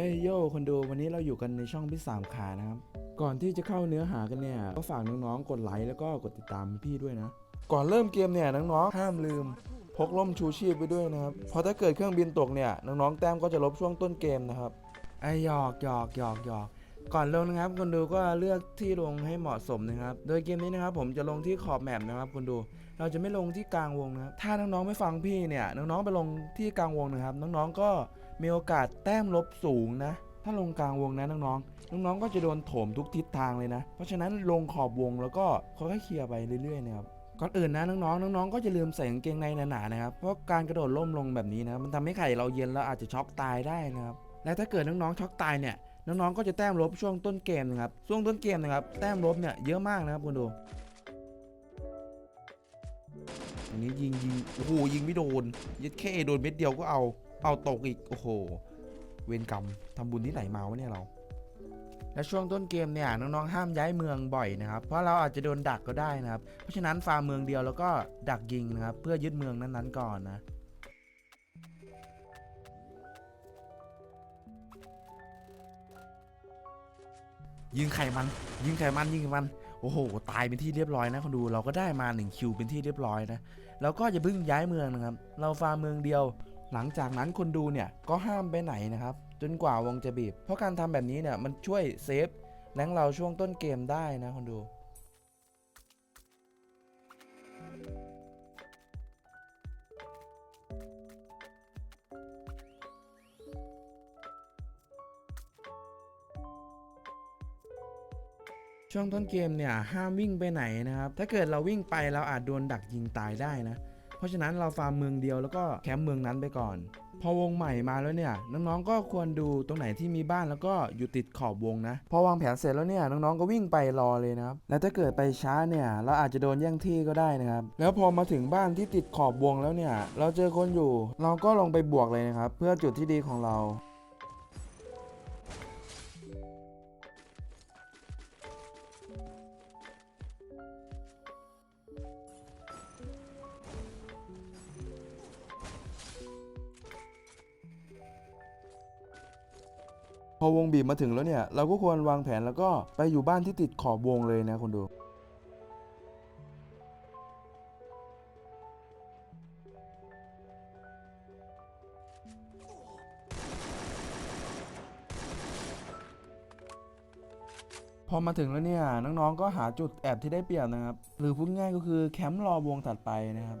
เฮ้ยโยคนดูวันนี้เราอยู่กันในช่องพี่สามขานะครับ ก่อนที่จะเข้าเนื้อหากันเนี่ยก็ฝากน้องๆกดไลค์แล้วก็กดติดตามพี่ด้วยนะ ก่อนเริ่มเกมเนี่ยน้องๆห้ามลืม พกร่มชูชีพไปด้วยนะครับเพราะถ้าเกิดเครื่องบินตกเนี่ยน้องๆแต้มก็จะลบช่วงต้นเกมนะครับไอหยอกหยอกหยอกหยอก ก่อนลงนะครับคนดูก็เลือกที่ลงให้เหมาะสมนะครับ โดยเกมนี้นะครับผมจะลงที่ขอบแมปนะครับคนดู เราจะไม่ลงที่กลางวงนะครับ ถ้าน้องๆไม่ฟังพี่เนี่ยน้องๆไปลงที่กลางวงนะครับ น้องๆก็มีโอกาสแต้มลบสูงนะ ถ้าลงกลางวงนะน้องๆน้องๆก็จะโดนโถมทุกทิศทางเลยนะ เพราะฉะนั้นลงขอบวงแล้วก็ค่อยๆเคลียร์ไปเรื่อยๆนะครับก่อนอื่นนะน้องๆน้องๆก็จะลืมใส่กางเกงในหนาๆนะครับเพราะการกระโดดล่มลงแบบนี้นะมันทำให้ไข่เราเย็นแล้วอาจจะช็อกตายได้นะครับและถ้าเกิดน้องๆช็อกตายเนี่ย น้องๆก็จะแต้มลบช่วงต้นเกมนะครับช่วงต้นเกมนะครับแต้มลบเนี่ยเยอะมากนะครับคุณดูอันนี้ยิงยิงโอ้โหยิงไม่โดนยัดแค่โดนเม็ดเดียวก็เอาเอาตกอีกโอ้โหเวรกรรมทำบุญที่ไหนมาวะเนี่ยเรา และช่วงต้นเกมเนี่ยน้องๆห้ามย้ายเมืองบ่อยนะครับ เพราะเราอาจจะโดนดักก็ได้นะครับ เพราะฉะนั้นฟาร์มเมืองเดียวแล้วก็ดักยิงนะครับเพื่อยึดเมืองนั้นๆก่อนนะ ยิงไข่มัน ยิงไข่มันยิงไข่มันโอ้โห ตายเป็นที่เรียบร้อยนะคนดูเราก็ได้มา1คิวเป็นที่เรียบร้อยนะแล้วก็อย่าเพิ่งย้ายเมืองนะครับ เราฟาร์มเมืองเดียว หลังจากนั้นคนดูเนี่ยก็ห้ามไปไหนนะครับ จนกว่าวงจะบีบ เพราะการทำแบบนี้เนี่ยมันช่วยเซฟแรงเราช่วงต้นเกมได้นะคนดู ช่วงต้นเกมเนี่ยห้ามวิ่งไปไหนนะครับถ้าเกิดเราวิ่งไปเราอาจโดนดักยิงตายได้นะ เพราะฉะนั้นเราฟาร์มเมืองเดียวแล้วก็แคมป์เมืองนั้นไปก่อน พอวงใหม่มาแล้วเนี่ยน้องๆก็ควรดูตรงไหนที่มีบ้านแล้วก็อยู่ติดขอบวงนะ พอวางแผนเสร็จแล้วเนี่ยน้องๆก็วิ่งไปรอเลยนะครับแล้วถ้าเกิดไปช้าเนี่ยเราอาจจะโดนแย่งที่ก็ได้นะครับแล้วพอมาถึงบ้านที่ติดขอบวงแล้วเนี่ยเราเจอคนอยู่ เราก็ลงไปบวกเลยนะครับเพื่อจุดที่ดีของเรา พอวงบีบมาถึงแล้วเนี่ย เราก็ควรวางแผนแล้วก็ไปอยู่บ้านที่ติดขอบวงเลยนะคนดู พอมาถึงแล้วเนี่ยน้องๆก็หาจุดแอบที่ได้เปรียบนะครับ หรือพูดง่ายก็คือแคมป์รอวงถัดไปนะครับ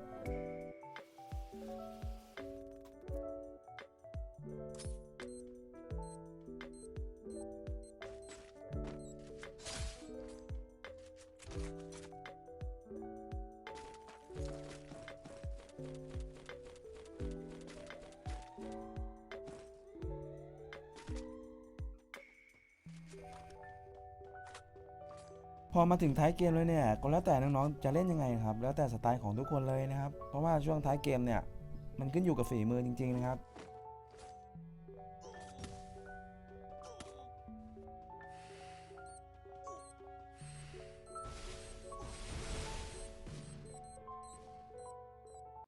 อมาถึงท้ายเกมเลยเนี่ยก็แล้วแต่น้องๆจะเล่นยังไงครับ แล้วแต่สไตล์ของทุกคนเลยนะครับ เพราะว่าช่วงท้ายเกมเนี่ยมันขึ้นอยู่กับฝีมือจริงๆนะครับ